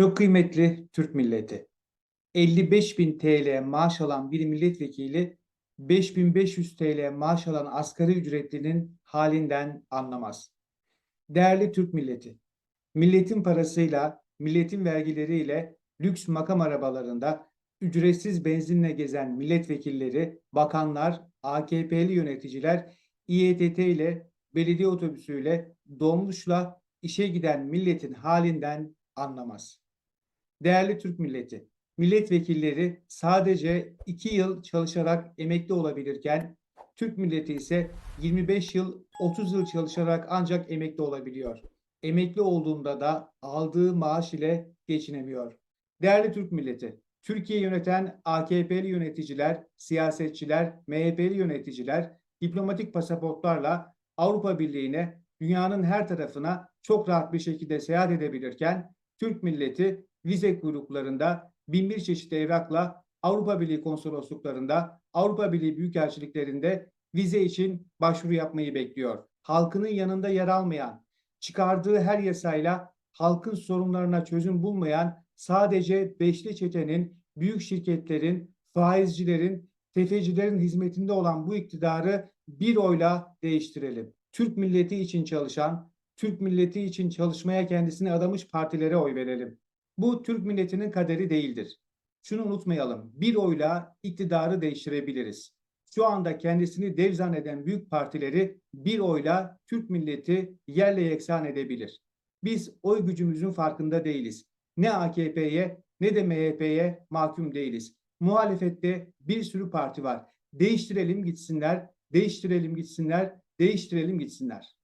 Çok kıymetli Türk milleti. 55 bin TL maaş alan bir milletvekili 5500 TL maaş alan asgari ücretlinin halinden anlamaz. Değerli Türk milleti, milletin parasıyla, milletin vergileriyle lüks makam arabalarında ücretsiz benzinle gezen milletvekilleri, bakanlar, AKP'li yöneticiler İETT ile belediye otobüsüyle, dolmuşla işe giden milletin halinden anlamaz. Değerli Türk milleti, milletvekilleri sadece 2 yıl çalışarak emekli olabilirken Türk milleti ise 25 yıl 30 yıl çalışarak ancak emekli olabiliyor. Emekli olduğunda da aldığı maaş ile geçinemiyor. Değerli Türk milleti, Türkiye yöneten AKP'li yöneticiler, siyasetçiler, MHP'li yöneticiler diplomatik pasaportlarla Avrupa Birliği'ne, dünyanın her tarafına çok rahat bir şekilde seyahat edebilirken Türk milleti vize kuyruklarında bin bir çeşit evrakla Avrupa Birliği konsolosluklarında, Avrupa Birliği büyükelçiliklerinde vize için başvuru yapmayı bekliyor. Halkının yanında yer almayan, çıkardığı her yasayla halkın sorunlarına çözüm bulmayan sadece beşli çetenin, büyük şirketlerin, faizcilerin, tefecilerin hizmetinde olan bu iktidarı bir oyla değiştirelim. Türk milleti için çalışan, Türk milleti için çalışmaya kendisini adamış partilere oy verelim. Bu Türk milletinin kaderi değildir. Şunu unutmayalım. Bir oyla iktidarı değiştirebiliriz. Şu anda kendisini dev zanneden büyük partileri bir oyla Türk milleti yerle yeksan edebilir. Biz oy gücümüzün farkında değiliz. Ne AKP'ye ne de MHP'ye mahkum değiliz. Muhalefette bir sürü parti var. Değiştirelim gitsinler, değiştirelim gitsinler, değiştirelim gitsinler.